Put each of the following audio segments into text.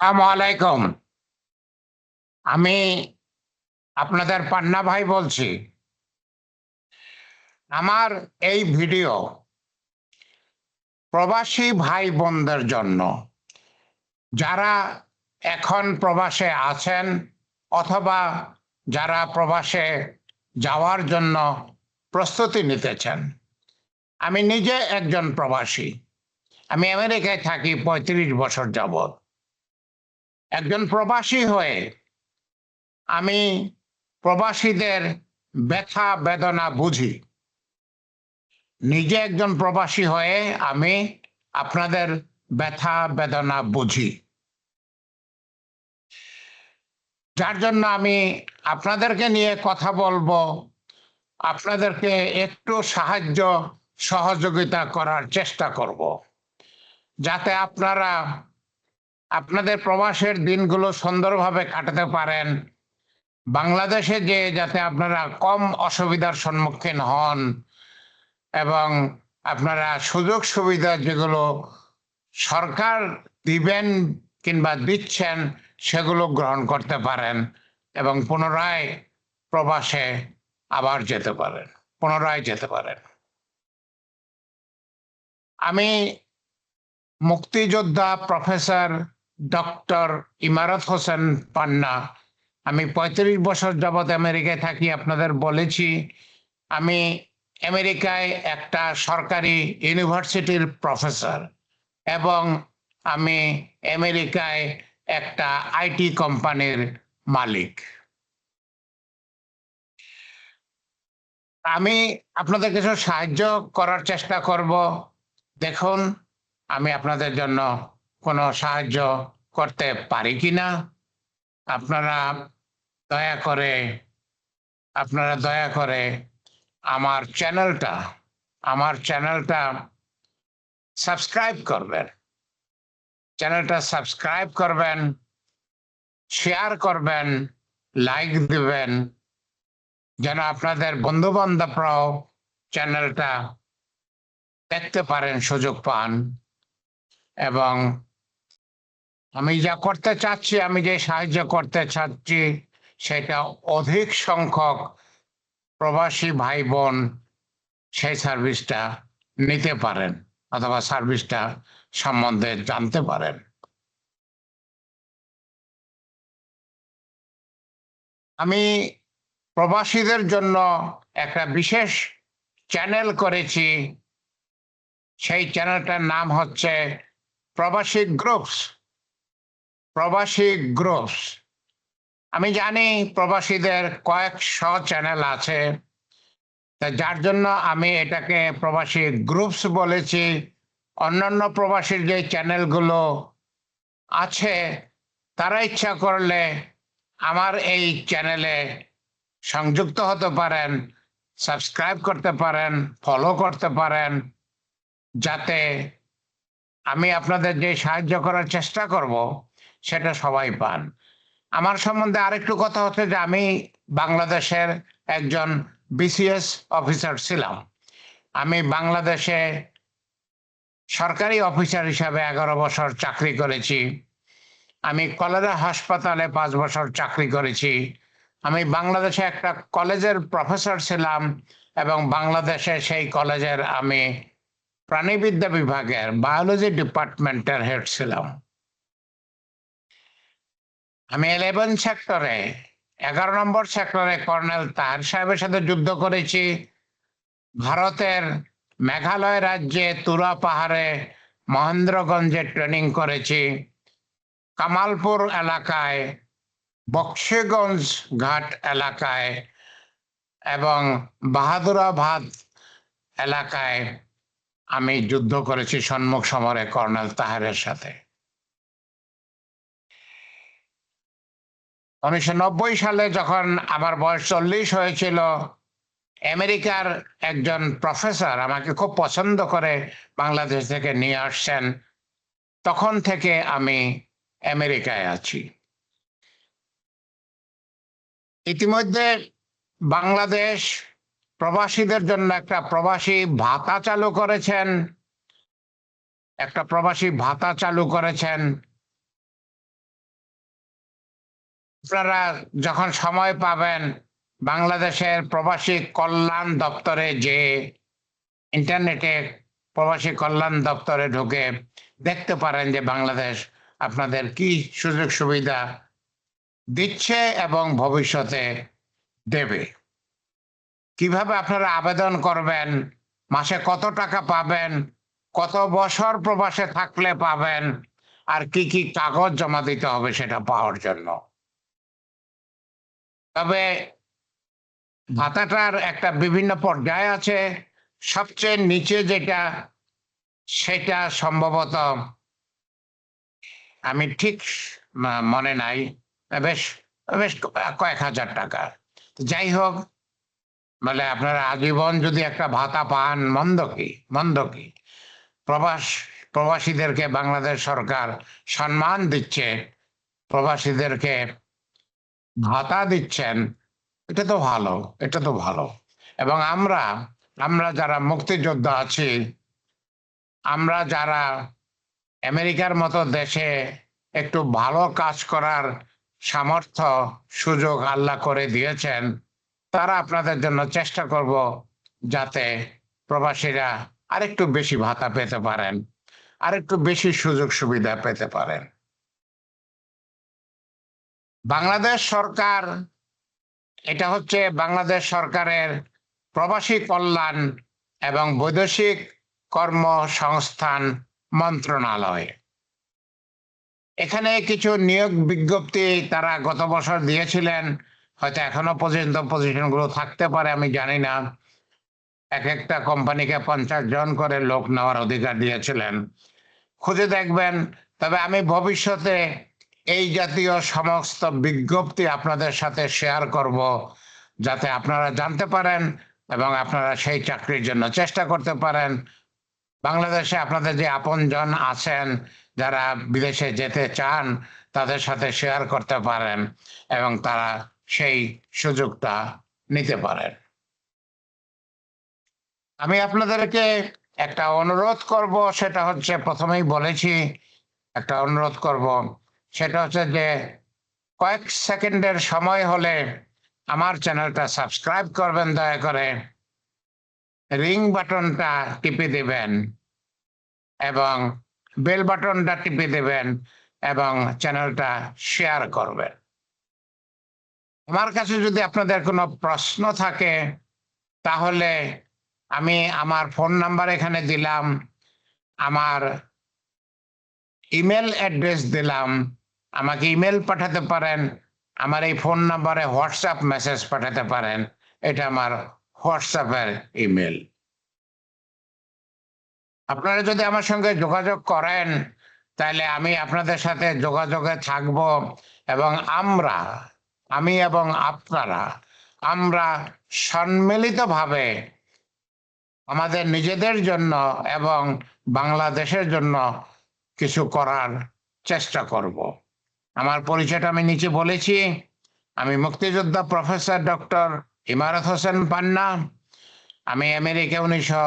আলাইকুম। আমি আপনাদের পান্না ভাই বলছি। আমার এই ভিডিও প্রবাসী ভাই বোনদের জন্য, যারা এখন প্রবাসে আছেন অথবা যারা প্রবাসে যাওয়ার জন্য প্রস্তুতি নিতেছেন, আমি নিজে একজন প্রবাসী। আমি আমেরিকায় থাকি পঁয়ত্রিশ বছর যাবত একজন প্রবাসী হয়ে আমি প্রবাসীদের ব্যথা বেদনা বুঝি। নিজে একজন প্রবাসী হয়ে আমি আপনাদের ব্যথা বেদনা বুঝি। যার জন্য আমি আপনাদেরকে নিয়ে কথা বলব, আপনাদেরকে একটু সাহায্য, সহযোগিতা করার চেষ্টা করব। যাতে আপনারা আপনাদের প্রবাসের দিনগুলো সুন্দরভাবে কাটাতে পারেন। বাংলাদেশে যে যাতে আপনারা কম অসুবিধার সম্মুখীন হন এবং আপনারা সুযোগ সুবিধা যেগুলো সরকার দিবেন কিংবা দিচ্ছেন, সেগুলো গ্রহণ করতে পারেন এবং পুনরায় প্রবাসে আবার যেতে পারেন, পুনরায় যেতে পারেন। আমি মুক্তিযোদ্ধা প্রফেসর ডক্টর ইমারত হোসেন পান্না। আমি পঁয়ত্রিশ বছর যাবৎ আমেরিকায় থাকি, আপনাদের বলেছি। আমি আমেরিকায় একটা সরকারি ইউনিভার্সিটির প্রফেসর এবং আমি আমেরিকায় একটা আইটি কোম্পানির মালিক। আমি আপনাদের কিছু সাহায্য করার চেষ্টা করব। দেখুন, আমি আপনাদের জন্য কোনো সাহায্য করতে পারি কি না আপনারা দয়া করে, আপনারা দয়া করে আমার চ্যানেলটা আমার চ্যানেলটা সাবস্ক্রাইব করবেন। চ্যানেলটা সাবস্ক্রাইব করবেন, শেয়ার করবেন, লাইক দিবেন, যেন আপনাদের বন্ধু বান্ধবরাও চ্যানেলটা দেখতে পারেন, সুযোগ পান। এবং আমি যা করতে চাচ্ছি, আমি যে সাহায্য করতে চাচ্ছি, সেটা অধিক সংখ্যক প্রবাসী ভাই বোন সেই সার্ভিসটা নিতে পারেন অথবা সার্ভিসটা সম্বন্ধে জানতে পারেন। আমি প্রবাসীদের জন্য একটা বিশেষ চ্যানেল করেছি। সেই চ্যানেলটার নাম হচ্ছে প্রবাসী গ্রুপস। প্রবাসী গ্রুপস। আমি জানি প্রবাসীদের কয়েকশো চ্যানেল আছে। যার জন্য আমি এটাকে প্রবাসী গ্রুপস বলেছি। অন্যান্য প্রবাসীর যে চ্যানেলগুলো আছে, তারা ইচ্ছা করলে আমার এই চ্যানেলে সংযুক্ত হতে পারেন, সাবস্ক্রাইব করতে পারেন, ফলো করতে পারেন, যাতে আমি আপনাদের যে সাহায্য করার চেষ্টা করব সেটা সবাই পান। আমার সম্বন্ধে আরেকটু কথা হচ্ছে যে আমি বাংলাদেশের একজন বিসিএস অফিসার ছিলাম। আমি বাংলাদেশে সরকারি অফিসার হিসাবে এগারো বছর চাকরি করেছি। আমি কলেরা হাসপাতালে পাঁচ বছর চাকরি করেছি। আমি বাংলাদেশে একটা কলেজের প্রফেসর ছিলাম এবং বাংলাদেশে সেই কলেজের আমি প্রাণীবিদ্যা বিভাগের বায়োলজি ডিপার্টমেন্টের হেড ছিলাম। আমি ইলেভেন সেক্টরে এগারো নম্বর সেক্টরে কর্নেল তাহার সাহেবের সাথে যুদ্ধ করেছি। ভারতের মেঘালয় রাজ্যে তুরা পাহাড়ে মহেন্দ্রগঞ্জে ট্রেনিং করেছি। কামালপুর এলাকায়, বক্সিগঞ্জ ঘাট এলাকায় এবং বাহাদুরাবাদ এলাকায় আমি যুদ্ধ করেছি সম্মুখ সমরে কর্নেল তাহারের সাথে। উনিশশো নব্বই সালে যখন আমার বয়স চল্লিশ হয়েছিল, আমেরিকার একজন প্রফেসর আমাকে খুব পছন্দ করে বাংলাদেশ থেকে নিয়ে আসছেন। তখন থেকে আমি আমেরিকায় আছি। ইতিমধ্যে বাংলাদেশ প্রবাসীদের জন্য একটা প্রবাসী ভাতা চালু করেছেন। একটা প্রবাসী ভাতা চালু করেছেন। আপনারা যখন সময় পাবেন, বাংলাদেশের প্রবাসী কল্যাণ দপ্তরে যে ইন্টারনেটে প্রবাসী কল্যাণ দপ্তরে ঢুকে দেখতে পারেন যে বাংলাদেশ আপনাদের কি সুযোগ সুবিধা দিচ্ছে এবং ভবিষ্যতে দেবে। কীভাবে আপনারা আবেদন করবেন, মাসে কত টাকা পাবেন, কত বছর প্রবাসে থাকলে পাবেন, আর কি কি কাগজ জমা দিতে হবে সেটা পাওয়ার জন্য। তবে ভাতাটার একটা বিভিন্ন পর্যায় আছে। সবচেয়ে নিচে যেটা, সেটা সম্ভবত আমি ঠিক মনে নাই। বেশ বেশ কয়েক হাজার টাকা। যাই হোক মানে আপনারা আজীবন যদি একটা ভাতা পান, মন্দ কি? মন্দ কি? প্রবাস, প্রবাসীদেরকে বাংলাদেশ সরকার সম্মান দিচ্ছে। প্রবাসীদেরকে ভাতা দিচ্ছেন, এটা তো ভালো, এটা তো ভালো। এবং আমরা আমরা যারা মুক্তিযোদ্ধা আছি, আমরা যারা আমেরিকার মতো দেশে একটু ভালো কাজ করার সামর্থ্য, সুযোগ আল্লাহ করে দিয়েছেন, তারা আপনাদের জন্য চেষ্টা করব যাতে প্রবাসীরা আরেকটু বেশি ভাতা পেতে পারেন, আরেকটু বেশি সুযোগ সুবিধা পেতে পারেন। বাংলাদেশ সরকার, এটা হচ্ছে বাংলাদেশ সরকারের প্রবাসী কল্যাণ এবং বৈদেশিক কর্মসংস্থান মন্ত্রণালয়। এখানে কিছু নিয়োগ বিজ্ঞপ্তি তারা গত বছর দিয়েছিলেন, হয়তো এখনও পর্যন্ত পজিশনগুলো থাকতে পারে, আমি জানি না। এক একটা কোম্পানিকে পঞ্চাশ জন করে লোক নেওয়ার অধিকার দিয়েছিলেন। খুঁজে দেখবেন, তবে আমি ভবিষ্যতে এই জাতীয় সমস্ত বিজ্ঞপ্তি আপনাদের সাথে শেয়ার করব যাতে আপনারা জানতে পারেন এবং আপনারা সেই চাকরির জন্য চেষ্টা করতে পারেন। বাংলাদেশে আপনাদের যে আপনজন আছেন, যারা বিদেশে যেতে চান, তাদের সাথে শেয়ার করতে পারেন এবং তারা সেই সুযোগটা নিতে পারেন। আমি আপনাদেরকে একটা অনুরোধ করব, সেটা হচ্ছে প্রথমেই বলেছি, একটা অনুরোধ করব সেটা হচ্ছে যে কয়েক সেকেন্ডের সময় হলে আমার চ্যানেলটা সাবস্ক্রাইব করবেন, দয়া করে। রিং বাটনটা টিপে দেবেন এবং বেল বাটনটা টিপে দেবেন এবং চ্যানেলটা শেয়ার করবেন। আমার কাছে যদি আপনাদের কোনো প্রশ্ন থাকে, তাহলে আমি আমার ফোন নাম্বার এখানে দিলাম, আমার ইমেল অ্যাড্রেস দিলাম আমাকে ইমেল পাঠাতে পারেন, আমার এই ফোন নাম্বারে হোয়াটসঅ্যাপ মেসেজ পাঠাতে পারেন, এটা আমার হোয়াটসঅ্যাপের ইমেল আপনারা যদি আমার সঙ্গে যোগাযোগ করেন, তাহলে আমি আপনাদের সাথে যোগাযোগে থাকব এবং আমরা, আমি এবং আপনারা, আমরা সম্মিলিতভাবে আমাদের নিজেদের জন্য এবং বাংলাদেশের জন্য কিছু করার চেষ্টা করব। আমার পরিচয়টা আমি নিচে বলেছি। আমি মুক্তিযোদ্ধা প্রফেসর ডক্টর ইমারত হোসেন পান্না। আমি আমেরিকা উনিশশো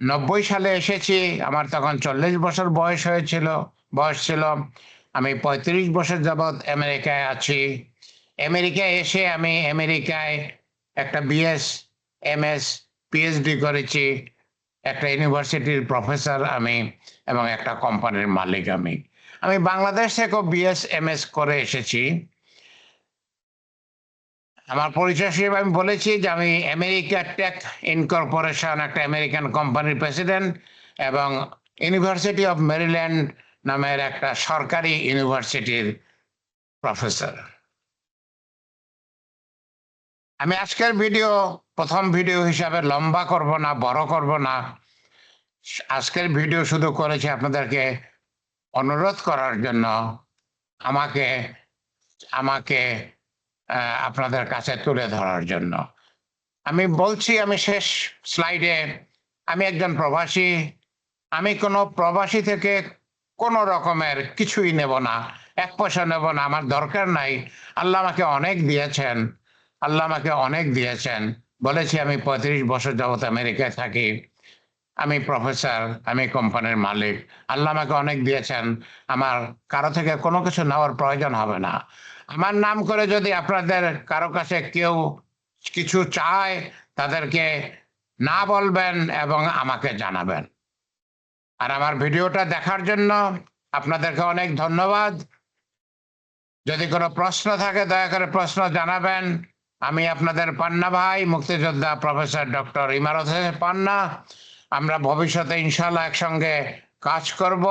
নব্বই সালে এসেছি। আমার তখন চল্লিশ বছর বয়স হয়েছিল, বয়স ছিল। আমি পঁয়ত্রিশ বছর যাবৎ আমেরিকায় আছি। আমেরিকায় এসে আমি আমেরিকায় একটা বিএস এম এস পিএইচডি করেছি। একটা ইউনিভার্সিটির প্রফেসর আমি এবং একটা কোম্পানির মালিক আমি। আমি বাংলাদেশ থেকেও বিএস এম এস করে এসেছি। আমার পরিচয় হিসেবে আমি বলেছি যে আমি আমেরিকা টেক ইনকর্পোরেশন একটা আমেরিকান কোম্পানির প্রেসিডেন্ট এবং ইউনিভার্সিটি অফ মেরিল্যান্ড নামের একটা সরকারি ইউনিভার্সিটির প্রফেসর আমি আজকের ভিডিও প্রথম ভিডিও হিসাবে লম্বা করব না, বড় করব না। আজকের ভিডিও শুধু করেছি আপনাদেরকে অনুরোধ করার জন্য আমাকে আমাকে আপনাদের কাছে তুলে ধরার জন্য। আমি বলছি, আমি শেষ স্লাইডে, আমি একজন প্রবাসী। আমি কোনো প্রবাসী থেকে কোনো রকমের কিছুই নেব না। এক পয়সা নেব না, আমার দরকার নাই। আল্লাহ আমাকে অনেক দিয়েছেন। আল্লাহ আমাকে অনেক দিয়েছেন। বলেছি, আমি পঁয়ত্রিশ বছর যাবত আমেরিকায় থাকি। আমি প্রফেসর, আমি কোম্পানির মালিক। আল্লাহ আমাকে অনেক দিয়েছেন। আমার কারও থেকে কোনো কিছু নেওয়ার প্রয়োজন হবে না। আমার নাম করে যদি আপনাদের কারও কাছে কেউ কিছু চায়, তাদেরকে না বলবেন এবং আমাকে জানাবেন। আর আমার ভিডিওটা দেখার জন্য আপনাদেরকে অনেক ধন্যবাদ। যদি কোনো প্রশ্ন থাকে, দয়া করে প্রশ্ন জানাবেন। আমি আপনাদের পান্না ভাই, মুক্তিযোদ্ধা প্রফেসর ডক্টর ইমারত পান্না। আমরা ভবিষ্যতে ইনশাল্লাহ একসঙ্গে কাজ করব।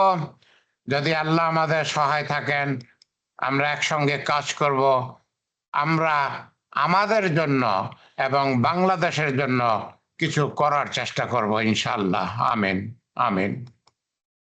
যদি আল্লাহ আমাদের সহায় থাকেন, আমরা একসঙ্গে কাজ করব। আমরা আমাদের জন্য এবং বাংলাদেশের জন্য কিছু করার চেষ্টা করব ইনশাল্লাহ আমিন আমিন।